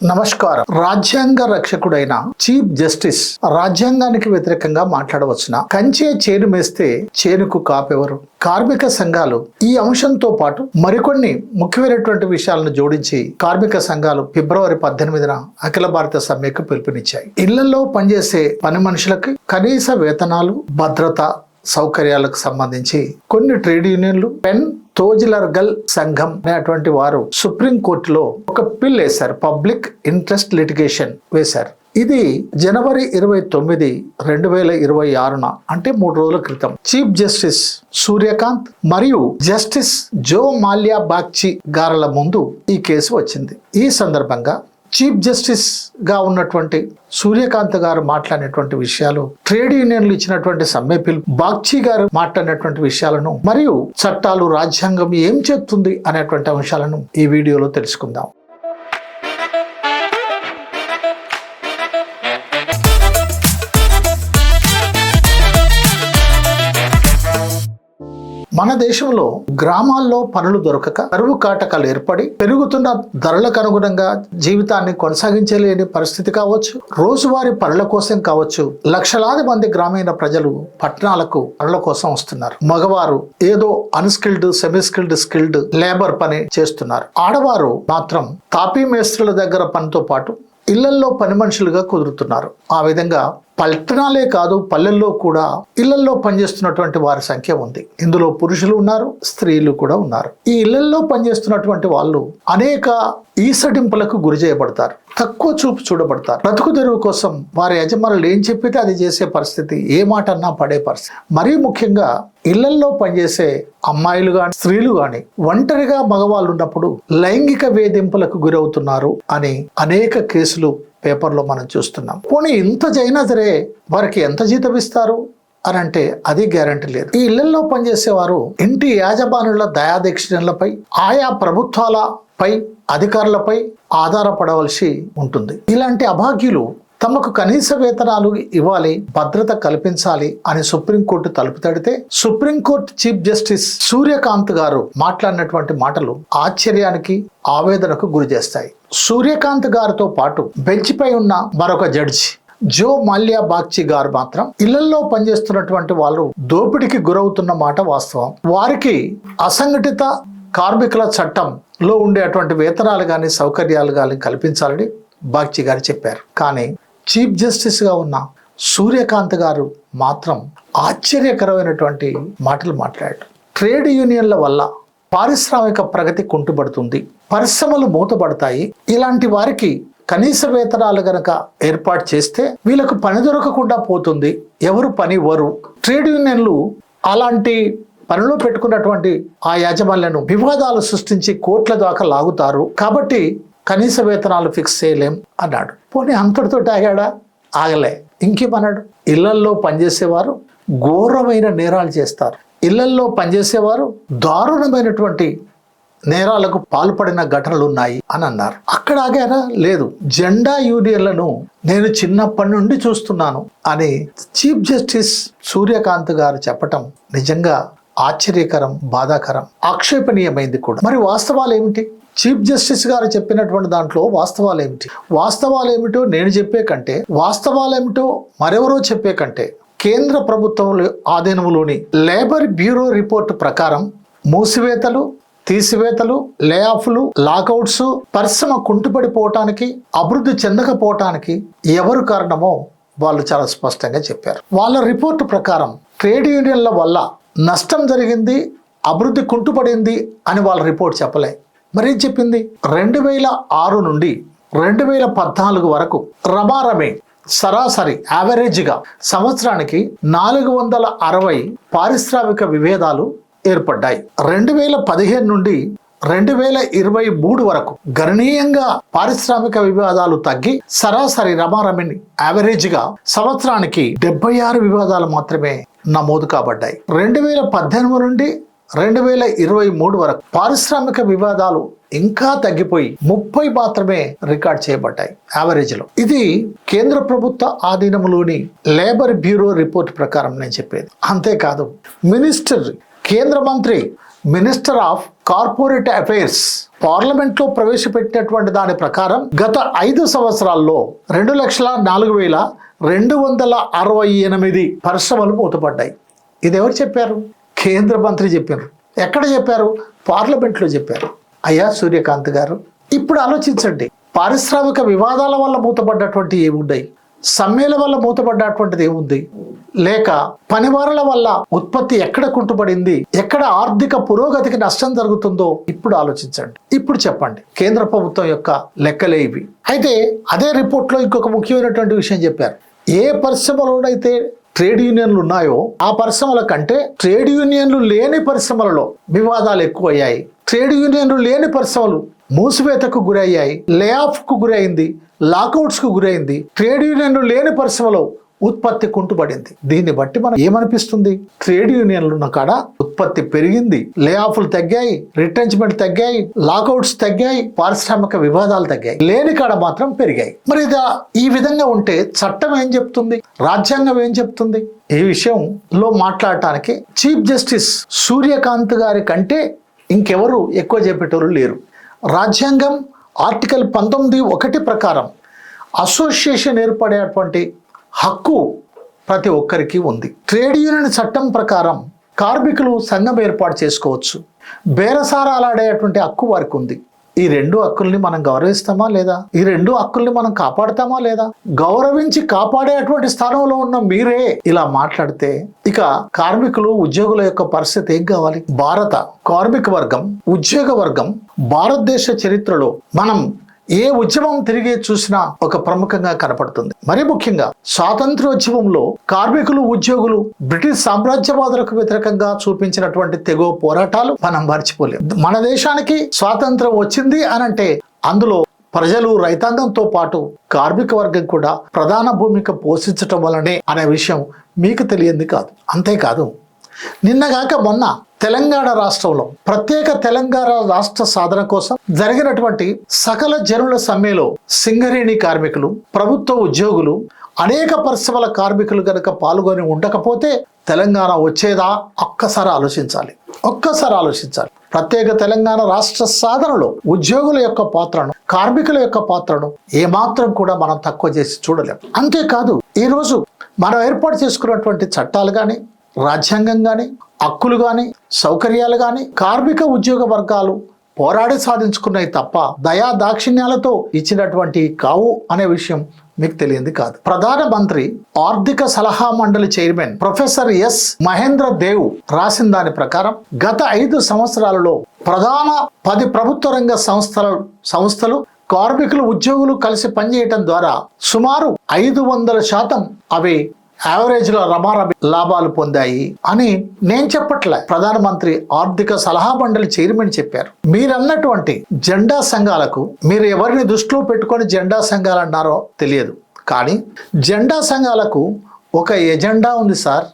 నమస్కారం. రాజ్యాంగ రక్షకుడైన చీఫ్ జస్టిస్ రాజ్యాంగానికి వ్యతిరేకంగా మాట్లాడవచ్చున? కంచే చేను మేస్తే చేనుకు కాపెవరు? కార్మిక సంఘాలు ఈ అంశంతో పాటు మరికొన్ని ముఖ్యమైనటువంటి విషయాలను జోడించి కార్మిక సంఘాలు ఫిబ్రవరి పద్దెనిమిదిన అఖిల భారత సమ్మెకు పిలుపునిచ్చాయి. ఇళ్ళలో పనిచేసే పని మనుషులకు కనీస వేతనాలు భద్రత సౌకర్యాలకు సంబంధించి కొన్ని ట్రేడ్ యూనియన్లు పెన్ తోజిలర్గల్ సంఘం అనేటువంటి వారు సుప్రీం కోర్టులో ఒక పిల్ వేశారు పబ్లిక్ ఇంట్రెస్ట్ లిటిగేషన్ వేశారు. ఇది జనవరి ఇరవై తొమ్మిది రెండు వేల ఇరవై ఆరున అంటే మూడు రోజుల క్రితం. చీఫ్ జస్టిస్ సూర్యకాంత్ మరియు జస్టిస్ జో మాల్యా బాగ్చి గారల ముందు ఈ కేసు వచ్చింది. ఈ సందర్భంగా చీఫ్ జస్టిస్గా ఉన్నటువంటి సూర్యకాంత్ గారు మాట్లాడినటువంటి విషయాలు ట్రేడ్ యూనియన్లు ఇచ్చినటువంటి సమ్మె పిలుపు బాగ్చి గారు మాట్లాడినటువంటి విషయాలను మరియు చట్టాలు రాజ్యాంగం ఏం చెప్తుంది అనేటువంటి అంశాలను ఈ వీడియోలో తెలుసుకుందాం. మన దేశంలో గ్రామాల్లో పనులు దొరకక కరువు కాటకాలు ఏర్పడి పెరుగుతున్న ధరలకు అనుగుణంగా జీవితాన్ని కొనసాగించలేని పరిస్థితి కావచ్చు. రోజువారీ పనుల కోసం కావచ్చు. లక్షలాది మంది గ్రామీణ ప్రజలు పట్టణాలకు పనుల కోసం వస్తున్నారు. మగవారు ఏదో unskilled semi skilled skilled labour పని చేస్తున్నారు. ఆడవారు మాత్రం తాపీ మేస్త్రుల దగ్గర పనితో పాటు ఇళ్ళల్లో పని మనుషులుగా కుదురుతున్నారు. ఆ విధంగా పట్టణాలే కాదు పల్లెల్లో కూడా ఇళ్ళల్లో పనిచేస్తున్నటువంటి వారి సంఖ్య ఉంది. ఇందులో పురుషులు ఉన్నారు స్త్రీలు కూడా ఉన్నారు. ఈ ఇళ్ళల్లో పనిచేస్తున్నటువంటి వాళ్ళు అనేక ఈసడింపులకు గురి చేయబడతారు తక్కువ చూపు చూడబడతారు. బ్రతుకు తెరువు కోసం వారి యజమానులు ఏం చెప్పితే అది చేసే పరిస్థితి ఏ మాట అన్నా పడే పరిస్థితి. మరీ ముఖ్యంగా ఇళ్ళల్లో పనిచేసే అమ్మాయిలు కానీ స్త్రీలు కానీ ఒంటరిగా మగవాళ్ళు ఉన్నప్పుడు లైంగిక వేధింపులకు గురవుతున్నారు అని అనేక కేసులు పేపర్లో మనం చూస్తున్నాం. పోనీ ఇంత చైనా సరే వారికి ఎంత జీతం ఇస్తారు? అని అంటే అది గ్యారంటీ లేదు. ఈ ఇళ్ళలో పనిచేసేవారు ఇంటి యాజమానుల దయాదక్షిణలపై ఆయా ప్రభుత్వాలపై అధికారులపై ఆధారపడవలసి ఉంటుంది. ఇలాంటి అభాగ్యులు తమకు కనీస వేతనాలు ఇవ్వాలి భద్రత కల్పించాలి అని సుప్రీంకోర్టు తలుపు తడితే supreme court chief justice Surya Kant గారు మాట్లాడినటువంటి మాటలు ఆశ్చర్యానికి ఆవేదనకు గురి చేస్తాయి సూర్యకాంత్ గారితో పాటు బెంచ్పై ఉన్న మరొక జడ్జి జో మాల్యా బాగ్చి గారు మాత్రం ఇళ్ళలో పనిచేస్తున్నటువంటి వాళ్ళు దోపిడీకి గురవుతున్న మాట వాస్తవం. వారికి అసంఘటిత కార్మికుల చట్టంలో ఉండేటువంటి వేతనాలు కానీ సౌకర్యాలు కానీ కల్పించాలని బాగ్చి గారు చెప్పారు. కానీ చీఫ్ జస్టిస్గా ఉన్న సూర్యకాంత్ గారు మాత్రం ఆశ్చర్యకరమైనటువంటి మాటలు మాట్లాడారు. ట్రేడ్ యూనియన్ల వల్ల పారిశ్రామిక ప్రగతి కుంటుపడుతుంది. పరిశ్రమలు మూతపడతాయి. ఇలాంటి వారికి కనీస వేతనాలు గనక ఏర్పాటు చేస్తే వీళ్ళకు పని దొరకకుండా పోతుంది. ఎవరు పని ఇవ్వరు ట్రేడ్ యూనియన్లు అలాంటి పనిలో పెట్టుకున్నటువంటి ఆ యాజమాన్యాలను వివాదాలు సృష్టించి కోట్ల దాకా లాగుతారు. కాబట్టి కనీస వేతనాలు ఫిక్స్ చేయలేం అన్నాడు. పోనీ అంతటితో ఆగాడా? ఆగలే. ఇంకేమన్నాడు? ఇళ్ళల్లో పనిచేసేవారు ఘోరమైన నేరాలు చేస్తారు. ఇళ్ళల్లో పనిచేసేవారు దారుణమైనటువంటి నేరాలకు పాల్పడిన ఘటనలు ఉన్నాయి అని అన్నారు. అక్కడ ఆగారా? లేదు. జెండా యూనియన్లను నేను చిన్నప్పటి నుండి చూస్తున్నాను అని చీఫ్ జస్టిస్ సూర్యకాంత్ గారు చెప్పటం నిజంగా ఆశ్చర్యకరం బాధాకరం ఆక్షేపణీయమైంది కూడా. మరి వాస్తవాలు ఏమిటి చీఫ్ జస్టిస్ గారు చెప్పినటువంటి దాంట్లో వాస్తవాలు ఏమిటి వాస్తవాలు ఏమిటో నేను చెప్పే కంటే వాస్తవాలు ఏమిటో మరెవరో చెప్పే కంటే కేంద్ర ప్రభుత్వం ఆధీనంలోని లేబర్ బ్యూరో రిపోర్టు ప్రకారం మూసివేతలు తీసివేతలు లేఆఫ్లు లాకౌట్స్ పరిశ్రమ కుంటుపడిపోవటానికి అభివృద్ధి చెందకపోవటానికి ఎవరు కారణమో వాళ్ళు చాలా స్పష్టంగా చెప్పారు. వాళ్ళ రిపోర్టు ప్రకారం ట్రేడ్ యూనియన్ల వల్ల నష్టం జరిగింది అభివృద్ధి కుంటుపడింది అని వాళ్ళ రిపోర్ట్ చెప్పలే. మరి చెప్పింది? రెండు వేల ఆరు నుండి రెండు వేల పద్నాలుగు వరకు రమారమే సరాసరి యావరేజ్గా సంవత్సరానికి నాలుగు వందల అరవై పారిశ్రామిక విభేదాలు ఏర్పడ్డాయి. రెండు వేల పదిహేను నుండి రెండు వేల ఇరవై మూడు వరకు గణనీయంగా పారిశ్రామిక వివాదాలు తగ్గి సరాసరి రమారమిని యావరేజ్గా సంవత్సరానికి డెబ్బై ఆరు వివాదాలు మాత్రమే నమోదు కాబడ్డాయి. రెండు వేల పద్దెనిమిది నుండి రెండు వేల ఇరవై మూడు వరకు పారిశ్రామిక వివాదాలు ఇంకా తగ్గిపోయి ముప్పై మాత్రమే రికార్డ్ చేయబడ్డాయి యావరేజ్లో ఇది కేంద్ర ప్రభుత్వ ఆధీనంలోని లేబర్ బ్యూరో రిపోర్ట్ ప్రకారం నేను చెప్పేది. అంతేకాదు మినిస్టర్ కేంద్ర మంత్రి మినిస్టర్ ఆఫ్ కార్పొరేట్ అఫైర్స్ పార్లమెంట్లో ప్రవేశపెట్టినటువంటి దాని ప్రకారం గత ఐదు సంవత్సరాల్లో రెండు లక్షల నాలుగు వేల రెండు వందల అరవై ఎనిమిది పరిశ్రమలు మూతపడ్డాయి. ఇది ఎవరు చెప్పారు? కేంద్ర మంత్రి చెప్పారు. ఎక్కడ చెప్పారు? పార్లమెంట్లో చెప్పారు. అయ్యా సూర్యకాంత్ గారు ఇప్పుడు ఆలోచించండి. పారిశ్రామిక వివాదాల వల్ల మూతపడ్డటువంటి ఏమున్నాయి సమ్మెల వల్ల మూతపడ్డటువంటిది ఏముంది? లేక పనివారుల వల్ల ఉత్పత్తి ఎక్కడ కుంటుపడింది ఎక్కడ ఆర్థిక పురోగతికి నష్టం జరుగుతుందో ఇప్పుడు ఆలోచించండి. ఇప్పుడు చెప్పండి. కేంద్ర ప్రభుత్వం యొక్క లెక్కలే ఇవి. అయితే అదే రిపోర్ట్లో ఇంకొక ముఖ్యమైనటువంటి విషయం చెప్పారు. ఏ పరిశ్రమలోనైతే ట్రేడ్ యూనియన్లు ఉన్నాయో ఆ పరిశ్రమల కంటే ట్రేడ్ యూనియన్లు లేని పరిశ్రమలలో వివాదాలు ఎక్కువయ్యాయి. ట్రేడ్ యూనియన్లు లేని పరిశ్రమలు మూసివేతకు గురయ్యాయి లే ఆఫ్కు గురైంది లాకౌట్స్కు గురైంది. ట్రేడ్ యూనియన్లు లేని పరిశ్రమలో ఉత్పత్తి కుంటుపడింది దీన్ని బట్టి మనం ఏమనిపిస్తుంది? ట్రేడ్ యూనియన్లు ఉన్న కాడ ఉత్పత్తి పెరిగింది. లే ఆఫ్లు తగ్గాయి రిటెంచ్మెంట్ తగ్గాయి లాకౌట్స్ తగ్గాయి పారిశ్రామిక వివాదాలు తగ్గాయి. లేని కాడ మాత్రం పెరిగాయి. మరి ఇదా ఈ విధంగా ఉంటే చట్టం ఏం చెప్తుంది? రాజ్యాంగం ఏం చెప్తుంది? ఈ విషయంలో మాట్లాడటానికి చీఫ్ జస్టిస్ సూర్యకాంత్ గారి కంటే ఇంకెవరు ఎక్కువ చెప్పేటోళ్ళు లేరు. రాజ్యాంగం ఆర్టికల్ పంతొమ్మిది ఒకటి ప్రకారం అసోసియేషన్ ఏర్పడేటువంటి హక్కు ప్రతి ఒక్కరికి ఉంది. ట్రేడ్ యూనియన్ చట్టం ప్రకారం కార్మికులు సంఘం ఏర్పాటు చేసుకోవచ్చు. బేరసారాలాడేటువంటి హక్కు వారికి ఉంది. ఈ రెండు హక్కుల్ని మనం గౌరవిస్తామా లేదా? ఈ రెండు హక్కుల్ని మనం కాపాడతామా లేదా? గౌరవించి కాపాడేటువంటి స్థానంలో ఉన్న మీరే ఇలా మాట్లాడితే ఇక కార్మికులు ఉద్యోగుల యొక్క పరిస్థితి ఏం కావాలి? భారత కార్మిక వర్గం ఉద్యోగ వర్గం భారతదేశ చరిత్రలో మనం ఏ ఉద్యమం తిరిగి చూసినా ఒక ప్రముఖంగా కనపడుతుంది. మరి ముఖ్యంగా స్వాతంత్రోద్యమంలో కార్మికులు ఉద్యోగులు బ్రిటిష్ సామ్రాజ్యవాదులకు వ్యతిరేకంగా చూపించినటువంటి తెగువ పోరాటాలు మనం మర్చిపోలేము మన దేశానికి స్వాతంత్రం వచ్చింది అనంటే అందులో ప్రజలు రైతాంగంతో పాటు కార్మిక వర్గం కూడా ప్రధాన భూమిక పోషించటం వలనే అనే విషయం మీకు తెలియంది కాదు. అంతేకాదు నిన్నగాక మొన్న తెలంగాణ రాష్ట్రంలో ప్రత్యేక తెలంగాణ రాష్ట్ర సాధన కోసం జరిగినటువంటి సకల జనుల సమ్మెలో సింగరేణి కార్మికులు ప్రభుత్వ ఉద్యోగులు అనేక పరిశ్రమల కార్మికులు గనక పాల్గొని ఉండకపోతే తెలంగాణ వచ్చేదా? ఒక్కసారి ఆలోచించాలి. ఒక్కసారి ఆలోచించాలి. ప్రత్యేక తెలంగాణ రాష్ట్ర సాధనలో ఉద్యోగుల యొక్క పాత్రను కార్మికుల యొక్క పాత్రను ఏమాత్రం కూడా మనం తక్కువ చేసి చూడలేం. అంతేకాదు ఈరోజు మనం ఏర్పాటు చేసుకున్నటువంటి చట్టాలు కానీ రాజ్యాంగం కానీ హక్కులు కానీ సౌకర్యాలు కానీ కార్మిక ఉద్యోగ వర్గాలు పోరాడి సాధించుకున్నాయి తప్ప దయా దాక్షిణ్యాలతో ఇచ్చినటువంటి కావు అనే విషయం మీకు తెలియంది కాదు. ప్రధాన మంత్రి ఆర్థిక సలహా మండలి chairman professor S Mahendra Dev రాసిన దాని ప్రకారం గత ఐదు సంవత్సరాలలో ప్రధాన పది ప్రభుత్వ రంగ సంస్థల సంస్థలు కార్మికులు ఉద్యోగులు కలిసి పనిచేయటం ద్వారా సుమారు ఐదు వందల శాతం అవి యావరేజ్లో రమారమి లాభాలు పొందాయి అని నేను చెప్పట్లే. ప్రధానమంత్రి ఆర్థిక సలహా మండలి చైర్మన్ చెప్పారు. మీరన్నటువంటి జెండా సంఘాలకు మీరు ఎవరిని దృష్టిలో పెట్టుకొని జెండా సంఘాలు అన్నారో తెలియదు. కానీ జెండా సంఘాలకు ఒక ఎజెండా ఉంది సార్.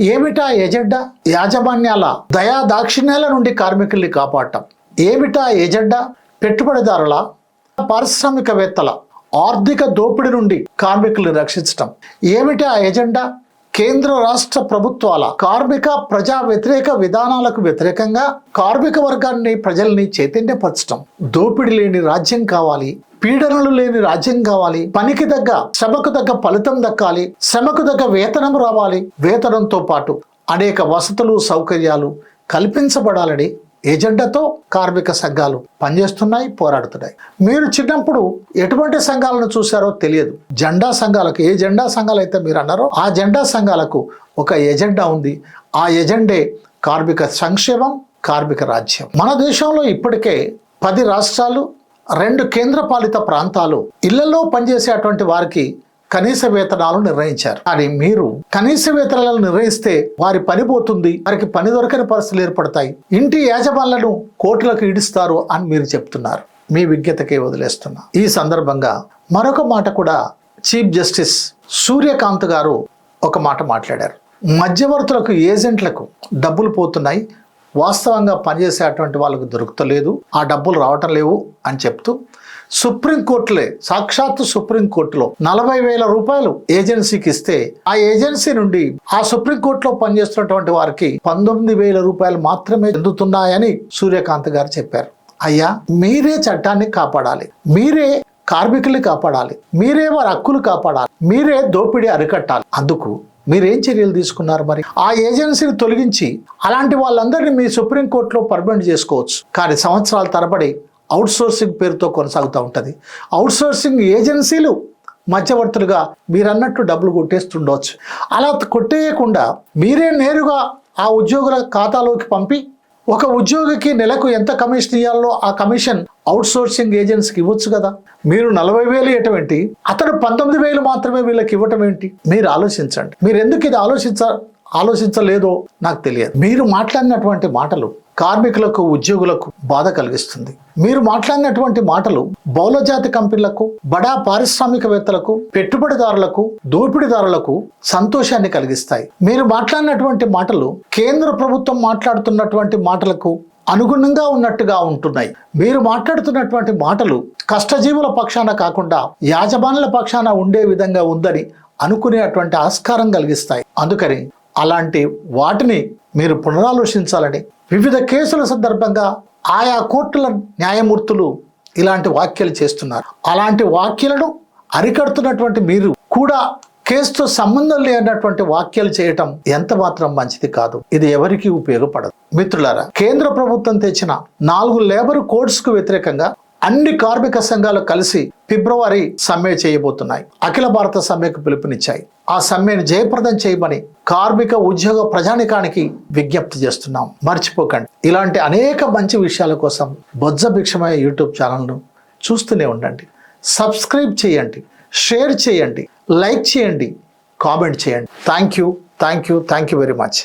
ఏమిటా ఎజెండా? యాజమాన్యాల దయా దాక్షిణ్యాల నుండి కార్మికుల్ని కాపాడటం. ఏమిటా ఎజెండా? పెట్టుబడిదారుల పారిశ్రామికవేత్తల ఆర్థిక దోపిడీ నుండి కార్మికులను రక్షించటం. ఏమిటి ఆ ఎజెండా? కేంద్ర రాష్ట్ర ప్రభుత్వాల కార్మిక ప్రజా వ్యతిరేక విధానాలకు వ్యతిరేకంగా కార్మిక వర్గాన్ని ప్రజల్ని చైతన్యపరచటం. దోపిడీ లేని రాజ్యం కావాలి పీడనలు లేని రాజ్యం కావాలి పనికి తగ్గ శ్రమకు తగ్గ ఫలితం దక్కాలి శ్రమకు తగ్గ వేతనం రావాలి వేతనంతో పాటు అనేక వసతులు సౌకర్యాలు కల్పించబడాలని ఎజెండాతో కార్మిక సంఘాలు పనిచేస్తున్నాయి పోరాడుతున్నాయి. మీరు చిన్నప్పుడు ఎటువంటి సంఘాలను చూశారో తెలియదు. జెండా సంఘాలకు ఏ జెండా సంఘాలు అయితే మీరు అన్నారో ఆ జెండా సంఘాలకు ఒక ఎజెండా ఉంది. ఆ ఎజెండే కార్మిక సంక్షేమం కార్మిక రాజ్యం. మన దేశంలో ఇప్పటికే పది రాష్ట్రాలు రెండు కేంద్రపాలిత ప్రాంతాలు ఇళ్ళలో పనిచేసేటువంటి వారికి కనీస వేతనాలు నిర్ణయించారు. కానీ మీరు కనీస వేతనాలను నిర్ణయిస్తే వారి పని పోతుంది వారికి పని దొరకని పరిస్థితులు ఏర్పడతాయి. ఇంటి యాజమాన్లను కోర్టులకు ఈడుస్తారు అని మీరు చెప్తున్నారు. మీ విజ్ఞతకే వదిలేస్తున్నా. ఈ సందర్భంగా మరొక మాట కూడా చీఫ్ జస్టిస్ సూర్యకాంత్ గారు ఒక మాట మాట్లాడారు. మధ్యవర్తులకు ఏజెంట్లకు డబ్బులు పోతున్నాయి. వాస్తవంగా పనిచేసేటువంటి వాళ్ళకు దొరుకుతలేదు. ఆ డబ్బులు రావటం లేవు అని చెప్తూ సుప్రీంకోర్టులే సాక్షాత్తు సుప్రీంకోర్టులో నలభై వేల రూపాయలు ఏజెన్సీకి ఇస్తే ఆ ఏజెన్సీ నుండి ఆ సుప్రీంకోర్టులో పనిచేస్తున్నటువంటి వారికి పంతొమ్మిది వేల రూపాయలు మాత్రమే చెందుతున్నాయని సూర్యకాంత్ గారు చెప్పారు. అయ్యా మీరే చట్టాన్ని కాపాడాలి. మీరే కార్మికుల్ని కాపాడాలి. మీరే వారి హక్కులు కాపాడాలి. మీరే దోపిడీ అరికట్టాలి. అందుకు మీరేం చర్యలు తీసుకున్నారు మరి? ఆ ఏజెన్సీని తొలగించి అలాంటి వాళ్ళందరినీ మీ సుప్రీంకోర్టులో పర్మనెంట్ చేసుకోవచ్చు. కానీ సంవత్సరాల తరబడి అవుట్ సోర్సింగ్ పేరుతో కొనసాగుతూ ఉంటుంది. అవుట్సోర్సింగ్ ఏజెన్సీలు మధ్యవర్తులుగా మీరన్నట్టు డబ్బులు కొట్టేస్తుండవచ్చు అలా కొట్టేయకుండా మీరే నేరుగా ఆ ఉద్యోగుల ఖాతాలోకి పంపి ఒక ఉద్యోగికి నెలకు ఎంత కమిషన్ ఇవ్వాలో ఆ కమిషన్ అవుట్సోర్సింగ్ ఏజెన్సీకి ఇవ్వచ్చు కదా. మీరు నలభై వేలు ఇవ్వటం అతడు పంతొమ్మిది వేలు మాత్రమే వీళ్ళకి ఇవ్వటం ఏంటి మీరు ఆలోచించండి. మీరు ఎందుకు ఇది ఆలోచించ ఆలోచించలేదో నాకు తెలియదు. మీరు మాట్లాడినటువంటి మాటలు కార్మికులకు ఉద్యోగులకు బాధ కలిగిస్తుంది. మీరు మాట్లాడినటువంటి మాటలు బహుళజాతి కంపెనీలకు బడా పారిశ్రామికవేత్తలకు పెట్టుబడిదారులకు దోపిడీదారులకు సంతోషాన్ని కలిగిస్తాయి. మీరు మాట్లాడినటువంటి మాటలు కేంద్ర ప్రభుత్వం మాట్లాడుతున్నటువంటి మాటలకు అనుగుణంగా ఉన్నట్టుగా ఉంటున్నాయి. మీరు మాట్లాడుతున్నటువంటి మాటలు కష్టజీవుల పక్షాన కాకుండా యాజమానుల పక్షాన ఉండే విధంగా ఉందని అనుకునేటువంటి ఆస్కారం కలిగిస్తాయి. అందుకని అలాంటి వాటిని మీరు పునరాలోచించాలని వివిధ కేసుల సందర్భంగా ఆయా కోర్టుల న్యాయమూర్తులు ఇలాంటి వ్యాఖ్యలు చేస్తున్నారు. అలాంటి వ్యాఖ్యలను అరికడుతున్నటువంటి మీరు కూడా కేసుతో సంబంధం లేనటువంటి వ్యాఖ్యలు చేయటం ఎంత మాత్రం మంచిది కాదు. ఇది ఎవరికి ఉపయోగపడదు. మిత్రులారా కేంద్ర ప్రభుత్వం తెచ్చిన నాలుగు లేబర్ కోడ్స్కు వ్యతిరేకంగా అన్ని కార్మిక సంఘాలు కలిసి ఫిబ్రవరి సమ్మె చేయబోతున్నాయి. అఖిల భారత సమ్మెకు పిలుపునిచ్చాయి. ఆ సమ్మెను జయప్రదం చేయమని కార్మిక ఉద్యోగ ప్రజానికానికి విజ్ఞప్తి చేస్తున్నాం. మర్చిపోకండి. ఇలాంటి అనేక మంచి విషయాల కోసం బొజ్జ భిక్షమయ్య యూట్యూబ్ ఛానల్ను చూస్తూనే ఉండండి. సబ్స్క్రైబ్ చేయండి. షేర్ చేయండి. లైక్ చేయండి. కామెంట్ చేయండి. Thank you thank you thank you very much.